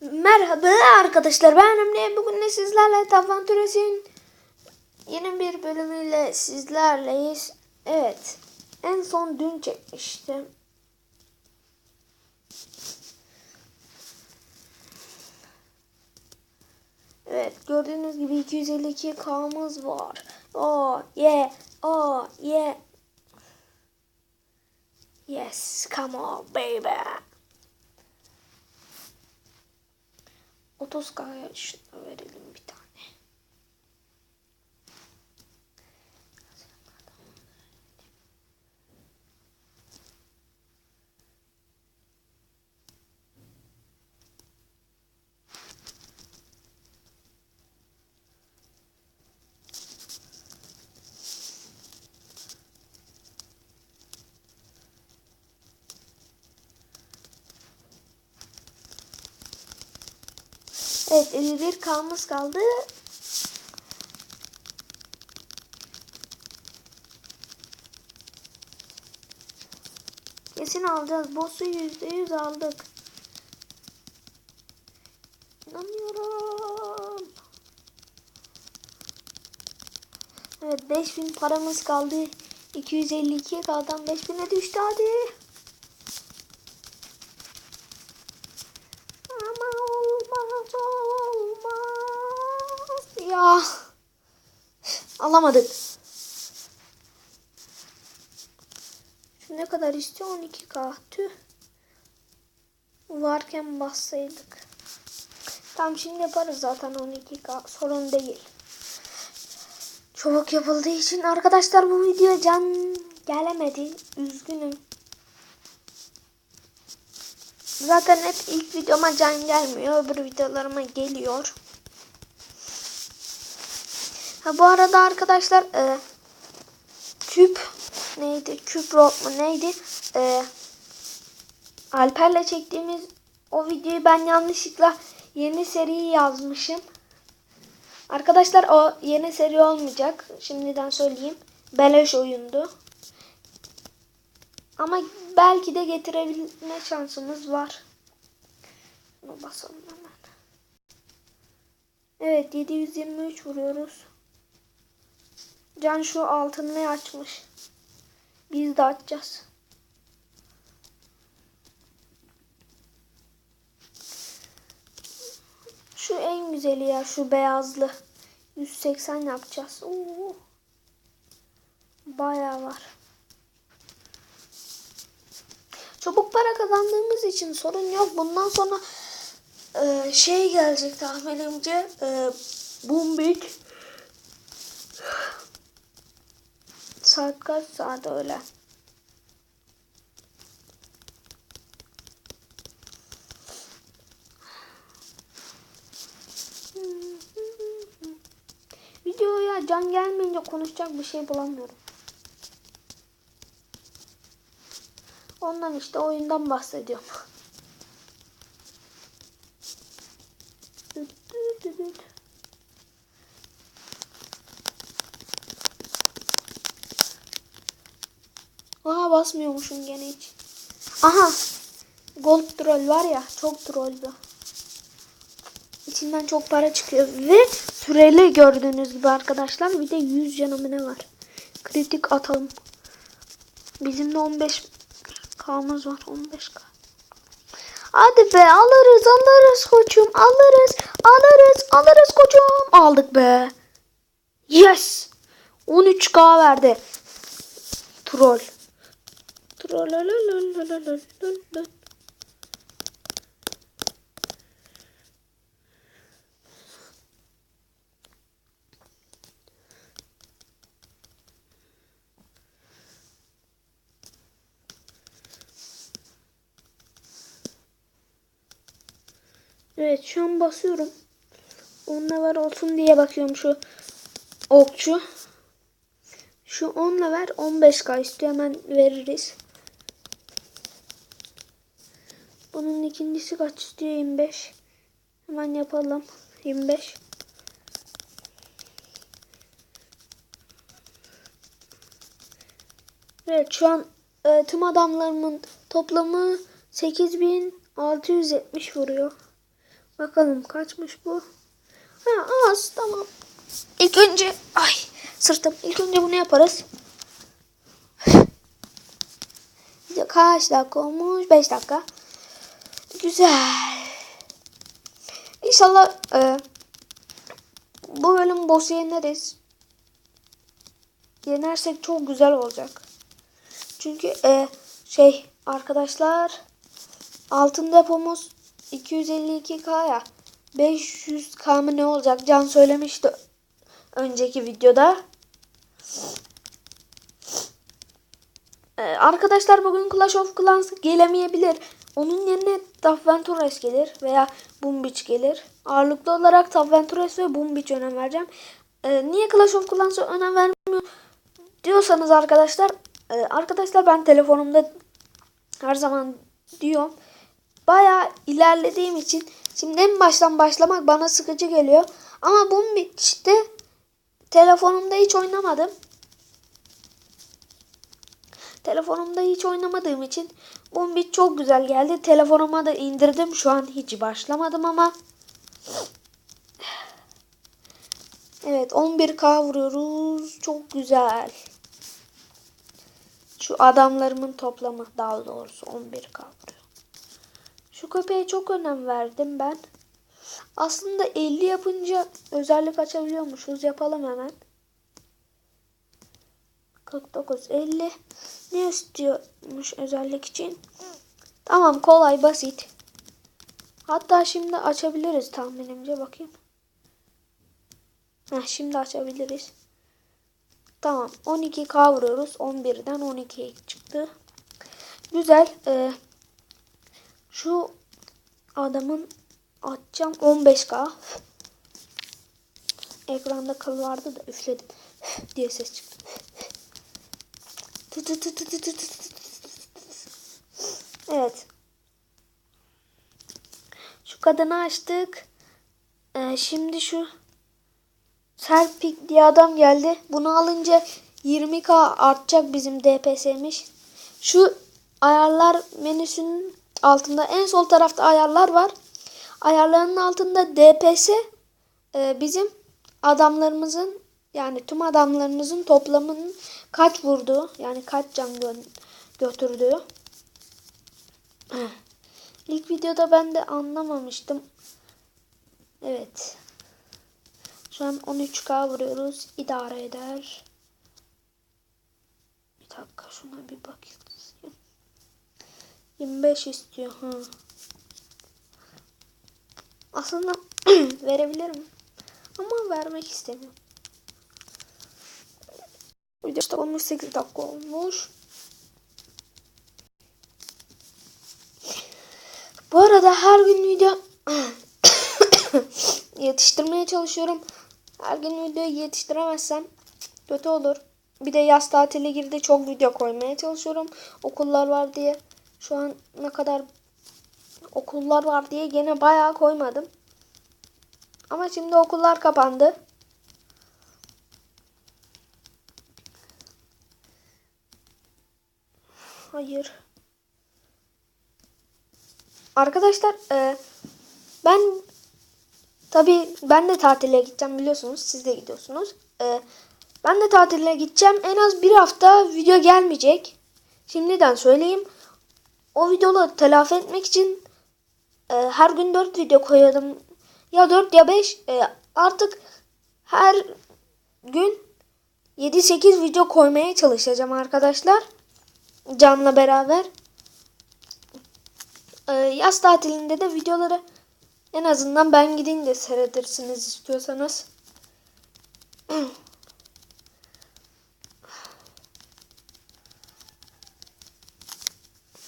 Merhaba arkadaşlar ben Emre bugün de sizlerle Tafan Türesi'nin yeni bir bölümüyle sizlerleyiz. Evet en son dün çekmiştim. Evet gördüğünüz gibi 252 K'mız var. Oh yeah oh yeah. Yes come on baby. 30 kaya şuna Evet 51 kalmış kaldı. Kesin alacağız. Boss'u %100 aldık. İnanmıyorum. Evet 5000 paramız kaldı. 252 kaldan 5000'e düştü hadi. Ama olmaz olmaz. Ya. Alamadık. Şu ne kadar istiyor? 12k. Tüh. Varken bassaydık. Tam şimdi yaparız zaten 12k. Sorun değil. Çabuk yapıldığı için arkadaşlar bu video can gelemedi. Üzgünüm. Zaten hep ilk videoma can gelmiyor. Öbür videolarıma geliyor. Ha bu arada arkadaşlar e, küp neydi? Küp rock mu neydi? E, Alper'le çektiğimiz o videoyu ben yanlışlıkla yeni seriyi yazmışım. Arkadaşlar o yeni seri olmayacak. Şimdiden söyleyeyim. Beleş oyundu. Ama belki de getirebilme şansımız var. Bunu basalım hemen. Evet 723 vuruyoruz. Can şu altınlığı açmış. Biz de açacağız. Şu en güzeli ya şu beyazlı. 180 yapacağız. Oo. Bayağı var. Çabuk para kazandığımız için sorun yok. Bundan sonra e, şey gelecek tahminimce e, Bumbik saat kaç saat öyle. Videoya can gelmeyince konuşacak bir şey bulamıyorum. Ondan işte oyundan bahsediyorum. Aha basmıyormuşum gene hiç. Aha. Gold troll var ya çok troll bu. İçinden çok para çıkıyor ve süreli gördüğünüz gibi arkadaşlar bir de 100 canımı ne var. Kritik atalım. Bizim de 15 K'mız var 15K. Hadi be alırız alırız koçum alırız alırız alırız koçum. Aldık be. Yes. 13K verdi. Troll. Evet şu an basıyorum. On lever olsun diye bakıyorum şu okçu. Şu 10 lever 15k istiyor hemen veririz. Bunun ikincisi kaç istiyor 25. Hemen yapalım 25. Evet şu an e, tüm adamlarımın toplamı 8670 vuruyor. Bakalım kaçmış bu. Ha az tamam. İlk önce ay sırtım. İlk önce bunu yaparız. Kaç dakika olmuş? 5 dakika. Güzel. İnşallah e, bu bölüm boss'u yeneriz. Yenersek çok güzel olacak. Çünkü e, şey arkadaşlar altın depomuz 252k'ya 500k mı ne olacak? Can söylemişti önceki videoda. Ee, arkadaşlar bugün Clash of Clans gelemeyebilir. Onun yerine Top Ventures gelir veya Beach gelir. Ağırlıklı olarak Top Ventures ve Beach önem vereceğim. Ee, niye Clash of Clans'a önem vermiyor diyorsanız arkadaşlar e, arkadaşlar ben telefonumda her zaman diyorum baya ilerlediğim için şimdi en baştan başlamak bana sıkıcı geliyor. Ama Beach'te telefonumda hiç oynamadım. Telefonumda hiç oynamadığım için Boom Beach çok güzel geldi. Telefonuma da indirdim. Şu an hiç başlamadım ama. Evet 11k vuruyoruz. Çok güzel. Şu adamlarımın toplamı daha doğrusu 11k vuruyor. Şu köpeğe çok önem verdim ben. Aslında 50 yapınca özellik açabiliyormuşuz. Yapalım hemen. 49 50 ne istiyormuş özellik için? Tamam kolay basit. Hatta şimdi açabiliriz tahminimce bakayım. Heh, şimdi açabiliriz. Tamam 12k vuruyoruz. 11'den 12'ye çıktı. Güzel. Ee, şu adamın atacağım 15k. Ekranda kıl vardı da üfledim diye ses çıktı. Evet. Şu kadını açtık. Ee, şimdi şu Serpik diye adam geldi. Bunu alınca 20k artacak bizim DPS'miş. Şu ayarlar menüsünün altında en sol tarafta ayarlar var. Ayarların altında DPS e, bizim adamlarımızın yani tüm adamlarımızın toplamının kaç vurduğu yani kaç can gö- götürdüğü. İlk videoda ben de anlamamıştım. Evet. Şu an 13k vuruyoruz. İdare eder. Bir dakika şuna bir bakayım. 25 istiyor. Ha. Aslında verebilirim. Ama vermek istemiyorum. Video işte olmuş 8 dakika olmuş. Bu arada her gün video yetiştirmeye çalışıyorum. Her gün videoyu yetiştiremezsem kötü olur. Bir de yaz tatili girdi çok video koymaya çalışıyorum. Okullar var diye. Şu an ne kadar okullar var diye gene bayağı koymadım. Ama şimdi okullar kapandı. Hayır. Arkadaşlar e, ben tabi ben de tatile gideceğim biliyorsunuz. Siz de gidiyorsunuz. E, ben de tatile gideceğim. En az bir hafta video gelmeyecek. Şimdiden söyleyeyim. O videoları telafi etmek için e, her gün 4 video koyalım. Ya 4 ya 5. E, artık her gün 7-8 video koymaya çalışacağım arkadaşlar. Can'la beraber. Ee, yaz tatilinde de videoları en azından ben gidince seyredersiniz istiyorsanız.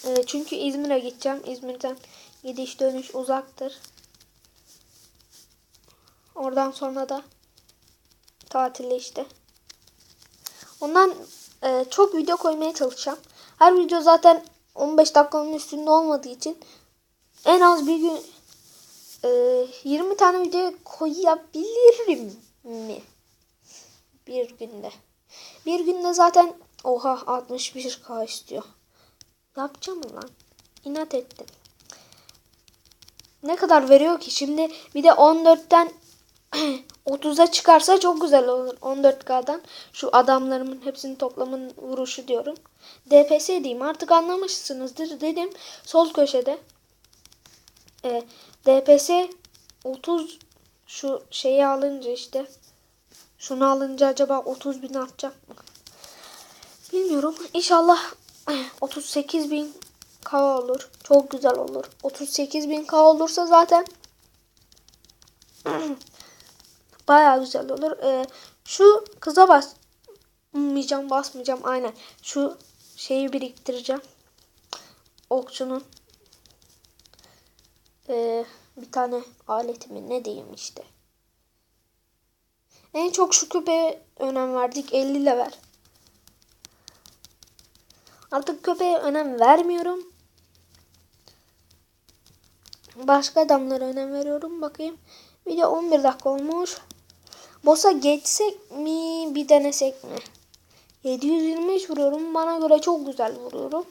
Ee, çünkü İzmir'e gideceğim. İzmir'den gidiş dönüş uzaktır. Oradan sonra da tatile işte. Ondan e, çok video koymaya çalışacağım. Her video zaten 15 dakikanın üstünde olmadığı için en az bir gün e, 20 tane video koyabilirim mi? Bir günde. Bir günde zaten oha 61k istiyor. Yapacağım lan. İnat ettim. ne kadar veriyor ki? Şimdi bir de 14'ten 30'a çıkarsa çok güzel olur. 14K'dan şu adamlarımın hepsinin toplamın vuruşu diyorum. DPS diyeyim artık anlamışsınızdır dedim. Sol köşede e, DPS 30 şu şeyi alınca işte şunu alınca acaba 30 bin atacak mı? Bilmiyorum. İnşallah 38 bin K olur. Çok güzel olur. 38 bin K olursa zaten Baya güzel olur. Ee, şu kıza basmayacağım, basmayacağım. Aynen. Şu şeyi biriktireceğim. Okçunun ee, bir tane aletimi ne diyeyim işte. En çok şu köpeğe önem verdik. 50 level. Artık köpeğe önem vermiyorum. Başka adamlara önem veriyorum. Bakayım. Video 11 dakika olmuş. Boss'a geçsek mi bir denesek mi? 723 vuruyorum. Bana göre çok güzel vuruyorum.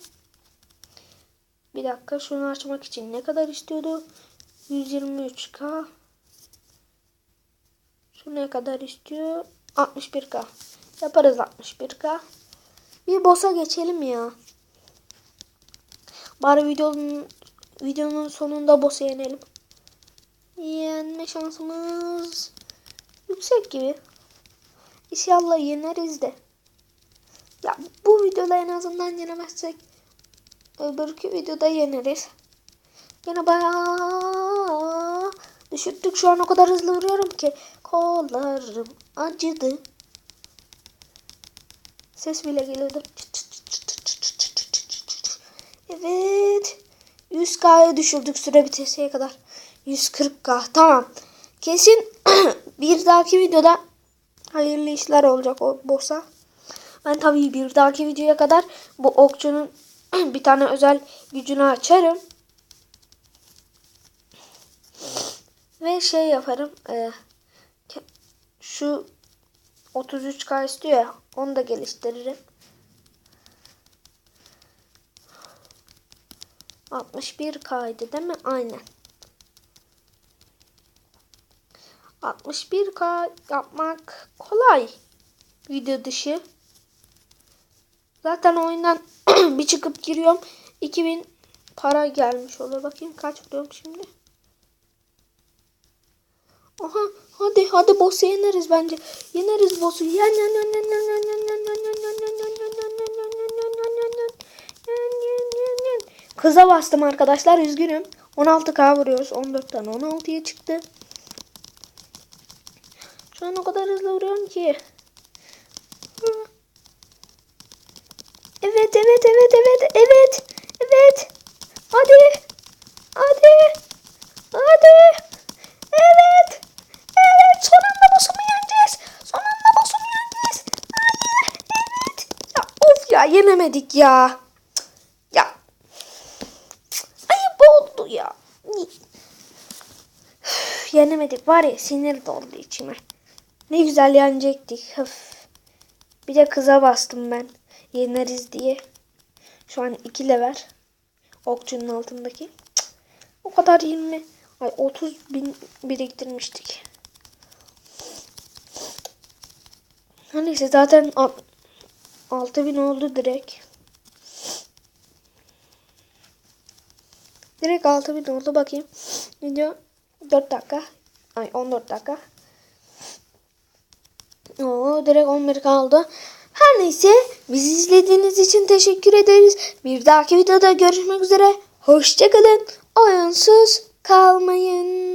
Bir dakika şunu açmak için ne kadar istiyordu? 123k. Şu ne kadar istiyor? 61k. Yaparız 61k. Bir boss'a geçelim ya. Bari videonun videonun sonunda boss'u yenelim. Yenme şansımız yüksek gibi. İnşallah yeneriz de. Ya bu videoda en azından yenemezsek öbürkü videoda yeneriz. Yine bayağı düşürdük. Şu an o kadar hızlı vuruyorum ki kollarım acıdı. Ses bile geliyordu. Evet. 100K'ya düşürdük süre bitesiye kadar. 140K. Tamam. Kesin bir dahaki videoda hayırlı işler olacak o boss'a. Ben tabii bir dahaki videoya kadar bu okçunun bir tane özel gücünü açarım. Ve şey yaparım. E, şu 33K istiyor ya. Onu da geliştiririm. 61K'ydı değil mi? Aynen. 61K yapmak kolay. Video dışı. Zaten oyundan bir çıkıp giriyorum. 2000 para gelmiş olur. Bakayım kaç vuruyorum şimdi. Aha hadi hadi boss'u yeneriz bence. Yeneriz boss'u. Yen yen yen yen yen yen yen yen yen yen yen yen yen Kıza bastım arkadaşlar üzgünüm. 16k vuruyoruz. 14'ten 16'ya çıktı. Şu an o kadar hızlı vuruyorum ki. Evet evet evet evet evet evet. Hadi. Hadi. Hadi. Evet. Evet. Son anda boss'umu yeneceğiz. Son boss'umu yeneceğiz. Hayır. Evet. Ya of ya yenemedik ya. Ya. Ayıp oldu ya. Yenemedik var ya sinir doldu içime. Ne güzel yenecektik. Öf. Bir de kıza bastım ben. Yeneriz diye. Şu an 2 lever. Okçunun altındaki. Cık, O kadar 20. Ay 30 bin biriktirmiştik. Ha Neyse zaten 6 bin oldu direkt. Direkt 6 bin oldu bakayım. Video 4 dakika. Ay 14 dakika. Oo, direkt 11 kaldı. Her neyse bizi izlediğiniz için teşekkür ederiz. Bir dahaki videoda görüşmek üzere. Hoşçakalın. Oyunsuz kalmayın.